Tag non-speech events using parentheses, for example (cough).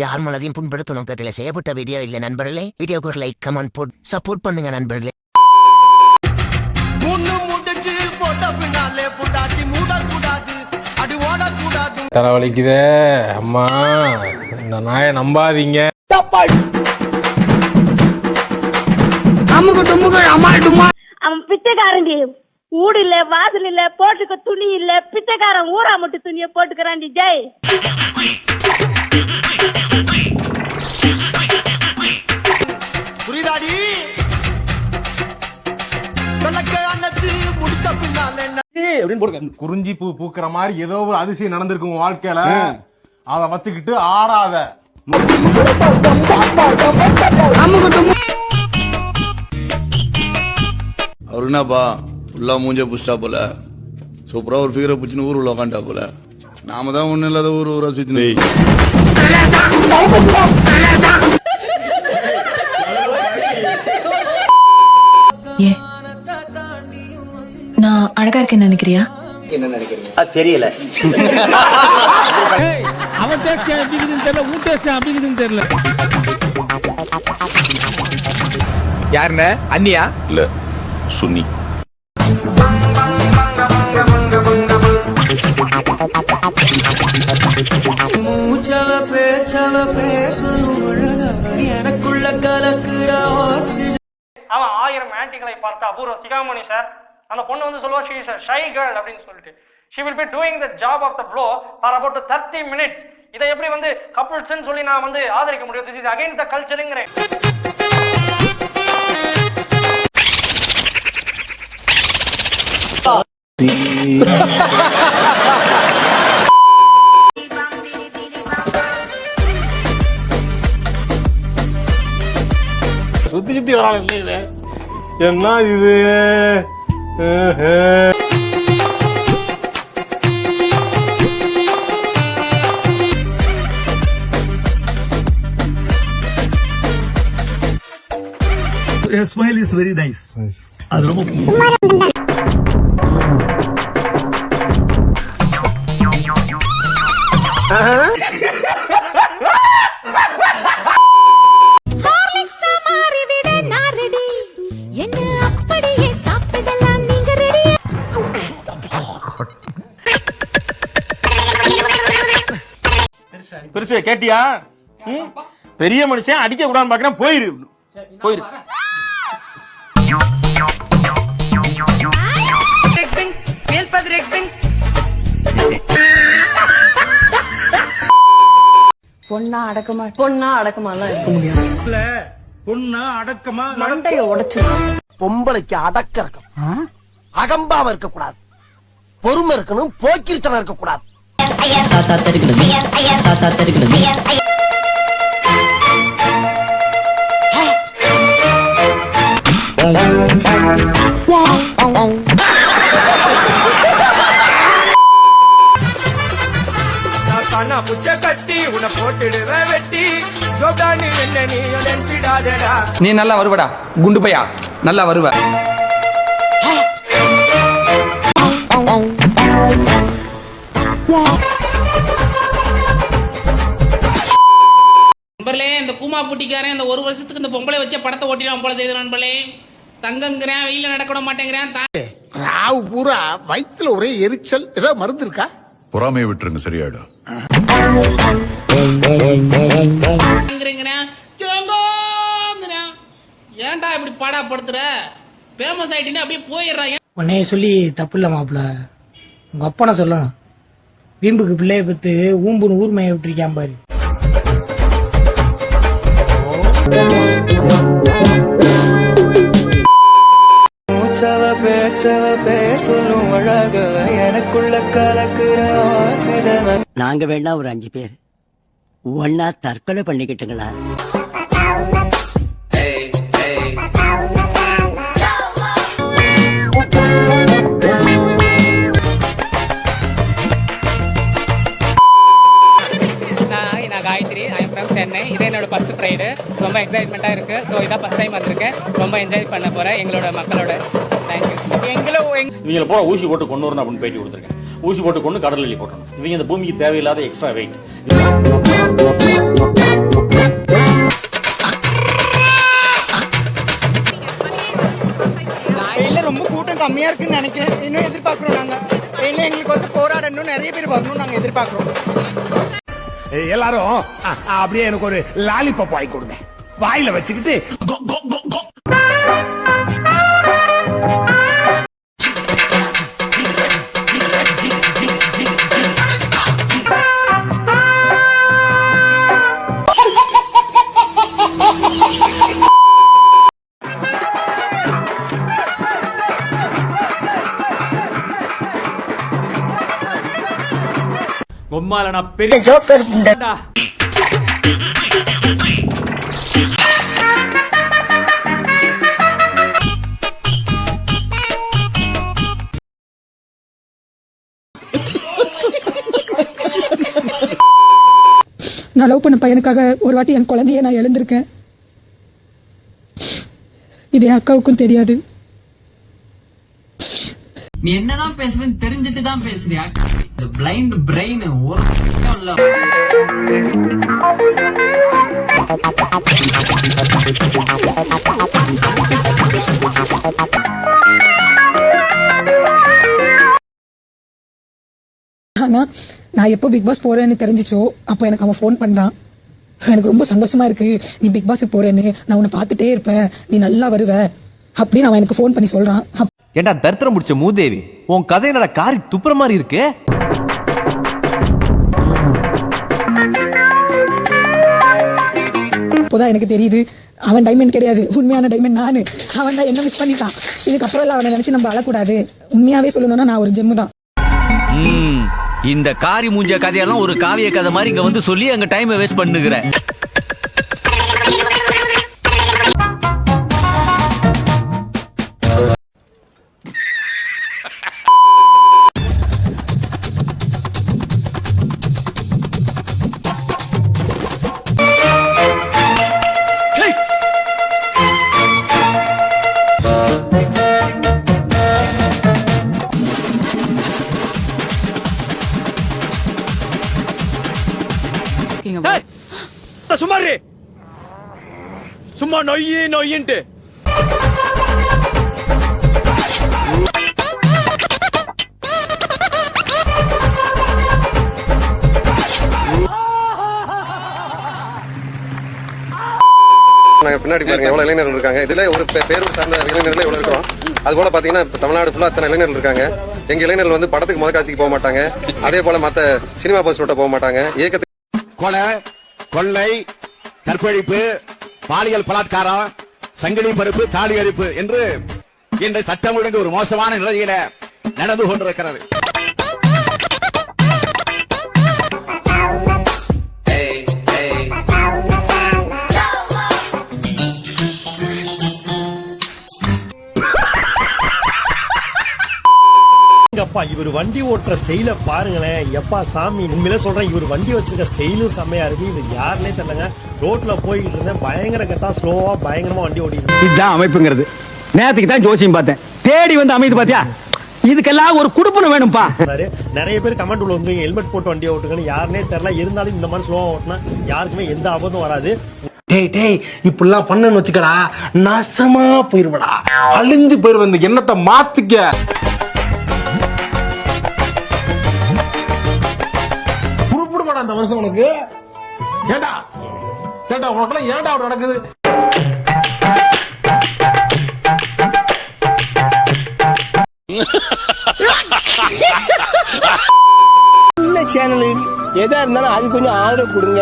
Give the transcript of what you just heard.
யார் மனதையும் புண்படுத்தும் நோக்கத்தில் செய்யப்பட்ட வீடியோ இல்லை நண்பர்களே. வீடியோக்கு ஒரு லைக் கமெண்ட் போட் சப்போர்ட் பண்ணுங்க நண்பர்களே. தலைவலிக்குதே அம்மா. இந்த நாயை நம்பாதீங்க. அவன் பிச்சைக்காரன்டி. ஊடு இல்ல வாசல் இல்ல போட்டுக்க துணி இல்ல பிச்சைக்காரன் ஊரா மட்டும் துணியை போட்டுக்கிறான்டி ஜெய். புரியுதாடி? குறிஞ்சி பூ பூக்கிற மாதிரி ஏதோ ஒரு அதிசயம் நடந்திருக்கு உங்க வாழ்க்கையில. அத வச்சுக்கிட்டு ஆடாத அவரு என்னப்பா ஃபுல்லா மூஞ்ச புஷ்டா போல. சூப்பரா ஒரு ஃபிகரை பிடிச்சின்னு ஊர் உள்ள உக்காண்டா போல. நாம தான் ஒண்ணும் இல்லாத ஊர் ஊரா சுத்தி ஏன் நான் அழகா இருக்கேன்னு நினைக்கிறியா? அவன் டேக்ஸ் எப்படி இருக்குதுன்னு தெரியல. உன் டேக்ஸ் எப்படி இருக்குதுன்னு தெரியல. யாருண்ணே? அண்ணியா? இல்ல சுன்னி. மூச்சவ பேச்சவ பேசணும் எனக்குள்ள கலக்குற அவன் ஆயிரம் ஆன்டிகளை பார்த்த அபூர்வ சிகாமணி சார் அந்த பொண்ணு வந்து சொல்லுவா ஷீ ஷை கேர்ள் அப்படின்னு சொல்லிட்டு. She will be doing the job of the blow for about thirty minutes இதை எப்படி வந்து கப்புள்ஸ்ன்னு சொல்லி நான் வந்து ஆதரிக்க முடியும்? திஸ் இஸ் அகைன்ஸ்ட் த கல்ச்சருங்கிறேன் சுத்தி சுத்தி வரான். இல்லை இது? என்ன இது. ஸ்மைல் இஸ் வெரி நைஸ் அது ரொம்ப பெருசு கேட்டியா? ம்? பெரிய மனுஷன் அடிக்க கூடாதுன்னு பாக்குறேன் போயிரு. போயிரு. பொண்ணா அடக்கமா பொண்ணா அடக்கமாலாம் இருக்க முடியாது. பொண்ணா அடக்கமா மண்டைய உடைச்சு பொம்பளைக்கு அடக்க இருக்கணும். அகம்பாவ இருக்க கூடாது பொறுமை இருக்கணும் போக்கிரித்தனம் இருக்க கூடாது கண்ணா புச்ச கத்தி உன்னை போட்டுடுவேன் வெட்டி ஜோதானி என்ன நீ நினைச்சிடாதடா நீ நல்லா வருவடா குண்டு பையா நல்லா வருவ பூட்டிக்காரன் இந்த ஒரு வருஷத்துக்கு இந்த பொம்பளை வச்ச படத்தை ஓட்டிடுவான் போல தெரியுது நண்பர்களே. தங்கங்கிறேன் வெயில நடக்க விட மாட்டேங்கிறேன் ராவு பூரா வயித்துல ஒரே எரிச்சல். ஏதாவது மருந்து இருக்கா பொறாமையை விட்டுருங்க சரியாயிடும். ஏன்டா இப்படி பாடா படுத்துற? ஃபேமஸ் ஆயிட்டீங்கன்னா அப்படியே போயிடுறாங்க உன்னைய சொல்லி தப்பு இல்ல மாப்பிள உங்க அப்பனை சொல்லணும். வீம்புக்கு பிள்ளைய பத்து ஊம்புன்னு ஊர்மையை விட்டுருக்கான் பாரு. நாங்க வேணா ஒரு அஞ்சு பேர். ஒன்னா தற்கொலை பண்ணிக்கிட்டுங்களா? Gayathri. I am from Chennai என்னோடய ஃபஸ்ட்டு ப்ரைடு ரொம்ப எக்ஸைட்மெண்ட்டாக இருக்குது ஸோ இதான் ஃபஸ்ட் டைம் வந்திருக்கேன். ரொம்ப என்ஜாய் பண்ண போகிறேன் எங்களோட மக்களோட. தேங்க்யூ எங்களோ இவங்களை போக ஊசி போட்டு கொண்டு வரணும் அப்படின்னு பேட்டி கொடுத்துருக்கேன். ஊசி போட்டு கொண்டு கடல் எலி போட்டணும் இவங்க இந்த பூமிக்கு தேவையில்லாத எக்ஸ்ட்ரா வெயிட் ரொம்ப கூட்டம் கம்மியாக இருக்குன்னு நினைக்கிறேன். இன்னும் எதிர்பார்க்குறோம் நாங்கள் இன்னும் எங்களுக்கோசம் போராடணும் நிறைய பேர் வரணும்னு நாங்கள் எதிர்பார்க்குறோம். எல்லாரும் அப்படியே எனக்கு ஒரு லாலிபப் வாங்கி கொடுங்க. வாயில வச்சுக்கிட்டு கொ, கொ, கொ, கொ. நான் லவ் பண்ண பையனுக்காக ஒரு வாட்டி என் குழந்தைய நான் எழுந்திருக்கேன். இது என் அக்காவுக்கும் தெரியாது. நீ என்னதான் பேசுறேன்னு தெரிஞ்சுட்டு தான் பேசுறியா? பிளைண்ட் பிரெயின் ஒரு இல்ல. நான் எப்போ பிக் பாஸ் போறேன்னு தெரிஞ்சிச்சோ அப்போ எனக்கு அவன் ஃபோன் பண்றான். எனக்கு ரொம்ப சந்தோஷமா இருக்கு. நீ பிக் பாஸ் போறேன்னு நான் உன்னை பார்த்துட்டே இருப்பேன். நீ நல்லா வருவ. அப்படின்னு அவன் எனக்கு ஃபோன் பண்ணி சொல்றான். ஏண்டா தரித்திரம் முடிச்ச மூதேவி உன் கதை என்னடா காரி துப்புற மாதிரி இருக்கு? அப்போதான் எனக்கு தெரியுது. அவன் டைமண்ட் கிடையாது. உண்மையான டைமண்ட் நானு. அவன் தான் என்ன மிஸ் பண்ணிட்டான். இதுக்கப்புறம் எல்லாம் அவனை நினைச்சு நம்ம அழக்கூடாது. உண்மையாவே சொல்லணும்னா நான் ஒரு ஜெம்மு தான். இந்த காரி மூஞ்ச கதையெல்லாம் ஒரு காவிய கதை மாதிரி இங்க வந்து சொல்லி அங்க டைம் வேஸ்ட் பண்ணுகிறேன் சும்மா நொய்யி நொய்யின்ட்டு. பின்னாடி பாருங்க எவ்வளவு இளைஞர்கள் இருக்காங்க. இதுல ஒரு பேரூர் சார்ந்த இளைஞர்களே எவ்வளவு இருக்கிறோம். அது போல பாத்தீங்கன்னா இப்ப தமிழ்நாடு ஃபுல்லா அத்தனை இளைஞர்கள் இருக்காங்க. எங்க இளைஞர்கள் வந்து படத்துக்கு முத காட்சிக்கு போக மாட்டாங்க. அதே போல மத்த சினிமா பஸ் ரோட்ட போக மாட்டாங்க. இயக்கத்துக்கு கொலை கொள்ளை கற்பழிப்பு பாலியல் பலாத்காரம் சங்கிலி பருப்பு தாலி அரிப்பு என்று இன்று சட்டம் ஒழுங்கு ஒரு மோசமான நிலையில நடந்து கொண்டிருக்கிறது. இவர் வண்டி ஓட்டுற ஸ்டைல பாருங்களேன். எப்பா சாமி உண்மையிலே சொல்றேன் இவர் வண்டி வச்சிருக்க ஸ்டைலும் செம்மையா இருக்கு. இது யாருன்னே தெரியலங்க. ரோட்ல போயிட்டு இருந்தேன். பயங்கர கத்தா ஸ்லோவா பயங்கரமா வண்டி ஓடிட்டு இதுதான் அமைப்புங்கிறது. நேரத்துக்கு தான் ஜோசியம் பார்த்தேன். தேடி வந்து அமைது பாத்தியா? இதுக்கெல்லாம் ஒரு குடுப்பனை வேணும்பா. நிறைய பேர் கமெண்ட் உள்ள வந்து ஹெல்மெட் போட்டு வண்டி ஓட்டுங்கன்னு. யாருனே தெரியல. இருந்தாலும் இந்த மாதிரி ஸ்லோவா ஓட்டினா யாருக்குமே எந்த ஆபத்தும் வராது. டேய் டேய் இப்படிலாம் பண்ணன்னு வச்சுக்கடா. நாசமா போயிருவடா. அழிஞ்சு போயிருவ இந்த எண்ணத்தை மாத்திக்க. அந்த வருஷம் உனக்கு? ஏண்டா? ஏண்டா உனக்கெல்லாம் ஏண்டா அப்படி நடக்குது? (laughs) சேனல் எதா இருந்தாலும் அது கொஞ்சம் ஆதரவு கொடுங்க.